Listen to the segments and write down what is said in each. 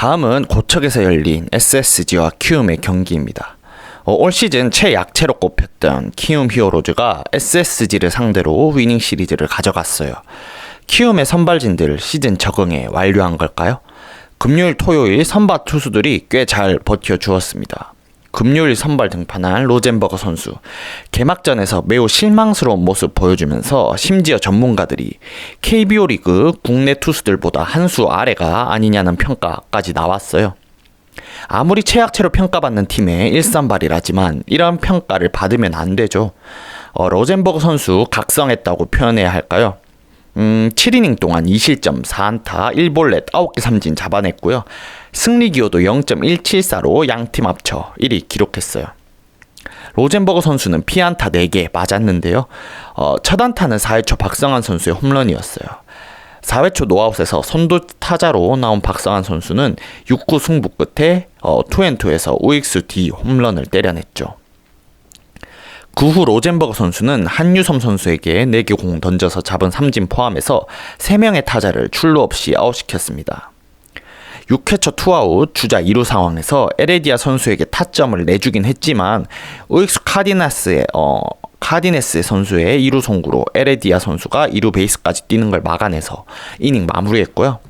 다음은 고척에서 열린 SSG와 키움의 경기입니다. 어, 올 시즌 최약체로 꼽혔던 키움 히어로즈가 SSG를 상대로 위닝 시리즈를 가져갔어요. 키움의 선발진들 시즌 적응에 완료한 걸까요? 금요일, 토요일 선발 투수들이 꽤 잘 버텨 주었습니다. 금요일 선발 등판한 로젠버거 선수. 개막전에서 매우 실망스러운 모습 보여주면서 심지어 전문가들이 KBO 리그 국내 투수들보다 한 수 아래가 아니냐는 평가까지 나왔어요. 아무리 최약체로 평가받는 팀의 일선발이라지만 이런 평가를 받으면 안 되죠. 어, 로젠버그 선수 각성했다고 표현해야 할까요? 음, 7이닝 동안 2실점 4안타 1볼넷 9개 삼진 잡아냈고요. 승리 기호도 0.174로 양팀 합쳐 1위 기록했어요. 로젠버그 선수는 피안타 4개 맞았는데요. 어, 첫 안타는 4회 초 박성환 선수의 홈런이었어요. 4회 초 노아웃에서 선두 타자로 나온 박성환 선수는 6구 승부 끝에 어, 투앤투에서 우익수 뒤 홈런을 때려냈죠. 그 후 로젠버그 선수는 한유섬 선수에게 4개 공 던져서 잡은 삼진 포함해서 3명의 타자를 출루 없이 아웃시켰습니다. 6회 초 투아웃 주자 2루 상황에서 에레디아 선수에게 타점을 내주긴 했지만 우익수 카디나스의 어, 카디네스 선수의 2루 송구로 에레디아 선수가 2루 베이스까지 뛰는 걸 막아내서 이닝 마무리했고요.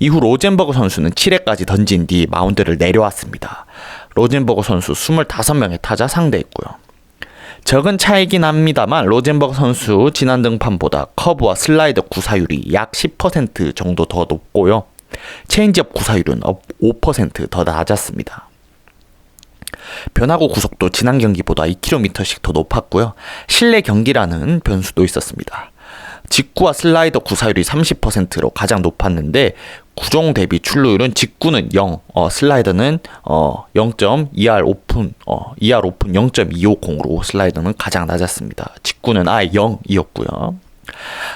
이후 로젠버그 선수는 7회까지 던진 뒤 마운드를 내려왔습니다. 로젠버그 선수 25명의 타자 상대했고요. 적은 차이긴 합니다만 로젠버그 선수 지난 등판보다 커브와 슬라이더 구사율이 약 10% 정도 더 높고요. 체인지업 구사율은 5%더 낮았습니다. 변화구 구속도 지난 경기보다 2km씩 더 높았고요. 실내 경기라는 변수도 있었습니다. 직구와 슬라이더 구사율이 30%로 가장 높았는데 구종 대비 출루율은 직구는 0, 어, 슬라이더는 어, 0.2R 오픈, 어, 2R 오픈 0.250으로 슬라이더는 가장 낮았습니다. 직구는 아예 0이었고요.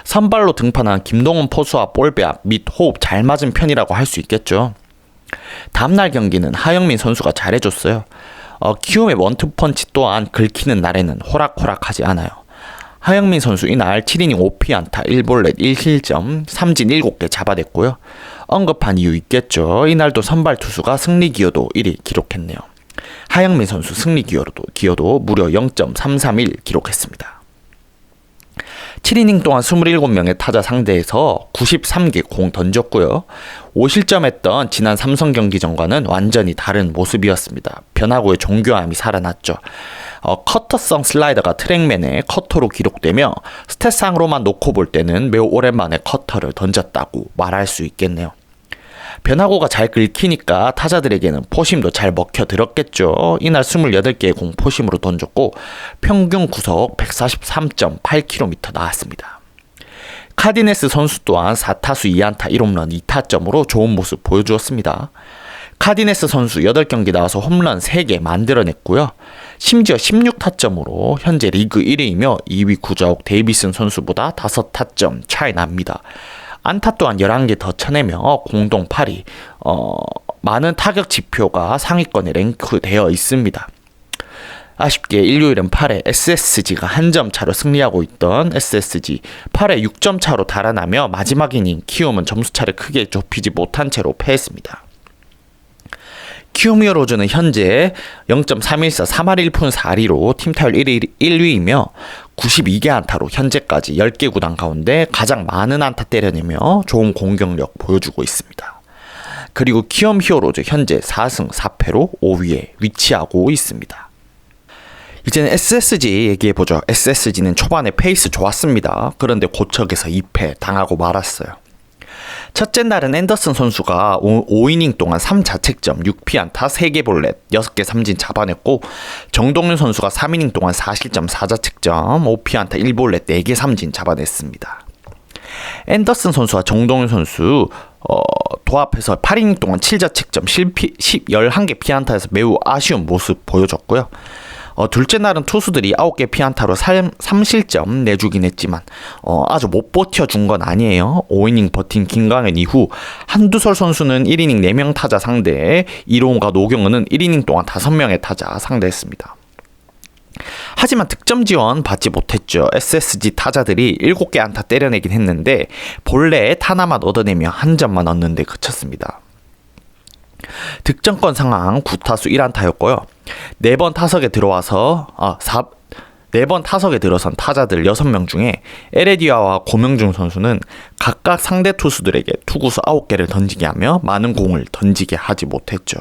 선발로 등판한 김동훈 포수와 볼배합 및 호흡 잘 맞은 편이라고 할 수 있겠죠. 다음날 경기는 하영민 선수가 잘해줬어요. 어, 키움의 원투펀치 또한 긁히는 날에는 호락호락하지 않아요. 하영민 선수 이날 7이닝 5피안타 1볼넷 1실점 3진 7개 잡아냈고요. 언급한 이유 있겠죠. 이날도 선발 투수가 승리 기여도 1위 기록했네요. 하영민 선수 승리 기여도, 기여도 무려 0.331 기록했습니다. 7이닝 동안 27명의 타자 상대에서 93개 공 던졌고요. 5실점했던 지난 삼성 경기전과는 완전히 다른 모습이었습니다. 변화구의 정교함이 살아났죠. 어, 커터성 슬라이더가 트랙맨의 커터로 기록되며 스탯상으로만 놓고 볼 때는 매우 오랜만에 커터를 던졌다고 말할 수 있겠네요. 변화구가 잘 긁히니까 타자들에게는 포심도 잘 먹혀 들었겠죠. 이날 28개의 공 포심으로 던졌고 평균 구속 143.8km 나왔습니다. 카디네스 선수 또한 4타수 2안타 1홈런 2타점으로 좋은 모습 보여주었습니다. 카디네스 선수 8경기 나와서 홈런 3개 만들어냈고요. 심지어 16타점으로 현재 리그 1위이며 2위 구자욱 데이비슨 선수보다 5타점 차이 납니다. 안타 또한 11개 더 쳐내며 공동 8위, 어, 많은 타격 지표가 상위권에 랭크되어 있습니다. 아쉽게 일요일은 8회 SSG가 한 점 차로 승리하고 있던 SSG 8회 6점 차로 달아나며 마지막 이닝 키움은 점수차를 크게 좁히지 못한 채로 패했습니다. 키움 히어로즈는 현재 0.314 3할 1푼 4리로 팀 타율 1위, 1위이며 92개 안타로 현재까지 10개 구단 가운데 가장 많은 안타 때려내며 좋은 공격력 보여주고 있습니다. 그리고 키움 히어로즈 현재 4승 4패로 5위에 위치하고 있습니다. 이제는 SSG 얘기해보죠. SSG는 초반에 페이스 좋았습니다. 그런데 고척에서 2패 당하고 말았어요. 첫째 날은 앤더슨 선수가 5, 이닝 동안 3자책점, 6피안타, 3개 볼넷, 6개 삼진 잡아냈고 정동윤 선수가 3이닝 동안 4실점, 4자책점, 5피안타, 1볼넷, 4개 삼진 잡아냈습니다. 앤더슨 선수와 정동윤 선수 어, 도합해서 8이닝 동안 7자책점, 10, 11개 피안타에서 매우 아쉬운 모습 보여줬고요. 어, 둘째 날은 투수들이 9개 피안타로 3, 3실점 내주긴 했지만 어, 아주 못 버텨준 건 아니에요. 5이닝 버틴 김강현 이후 한두설 선수는 1이닝 4명 타자 상대에 이동호가 노경은은 1이닝 동안 5명의 타자 상대했습니다. 하지만 득점 지원 받지 못했죠. SSG 타자들이 7개 안타 때려내긴 했는데 본래에 하나만 얻어내며 한 점만 얻는데 그쳤습니다. 득점권 상황 9타수 1안타였고요. 4번 타석에 들어와서 아, 4 4번 타석에 들어선 타자들 6명 중에 에레디아와 고명중 선수는 각각 상대 투수들에게 투구수 9개를 던지게 하며 많은 공을 던지게 하지 못했죠.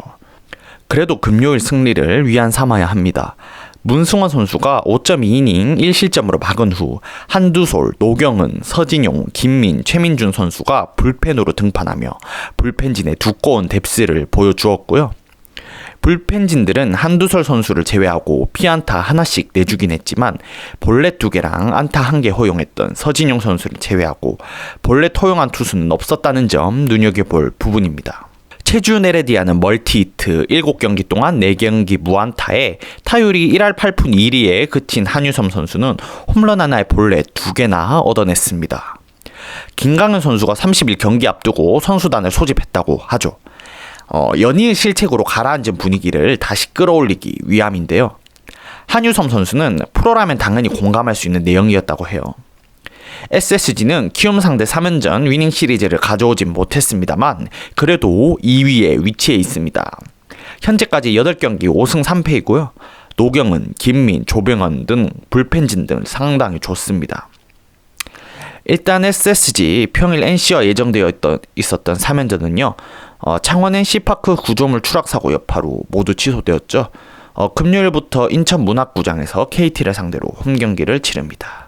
그래도 금요일 승리를 위안 삼아야 합니다. 문승원 선수가 5.2이닝 1실점으로 막은 후 한두솔, 노경은, 서진용, 김민, 최민준 선수가 불펜으로 등판하며 불펜진의 두꺼운 뎁스를 보여주었고요. 불펜진들은 한두솔 선수를 제외하고 피안타 하나씩 내주긴 했지만 볼넷 두 개랑 안타 한 개 허용했던 서진용 선수를 제외하고 볼넷 허용한 투수는 없었다는 점 눈여겨볼 부분입니다. 체주 네레디아는 멀티히트 7경기 동안 4경기 무안타에 타율이 1할 8푼 1리에 그친 한유섬 선수는 홈런 하나에 볼넷 2개나 얻어냈습니다. 김강현 선수가 30일 경기 앞두고 선수단을 소집했다고 하죠. 어, 연이은 실책으로 가라앉은 분위기를 다시 끌어올리기 위함인데요. 한유섬 선수는 프로라면 당연히 공감할 수 있는 내용이었다고 해요. SSG는 키움 상대 3연전 위닝 시리즈를 가져오진 못했습니다만 그래도 2위에 위치해 있습니다. 현재까지 8경기 5승 3패이고요. 노경은, 김민, 조병헌 등 불펜진 등 상당히 좋습니다. 일단 SSG 평일 NC와 예정되어 있던, 있었던 3연전은요. 어, 창원 NC파크 구조물 추락 사고 여파로 모두 취소되었죠. 어, 금요일부터 인천 문학구장에서 KT를 상대로 홈 경기를 치릅니다.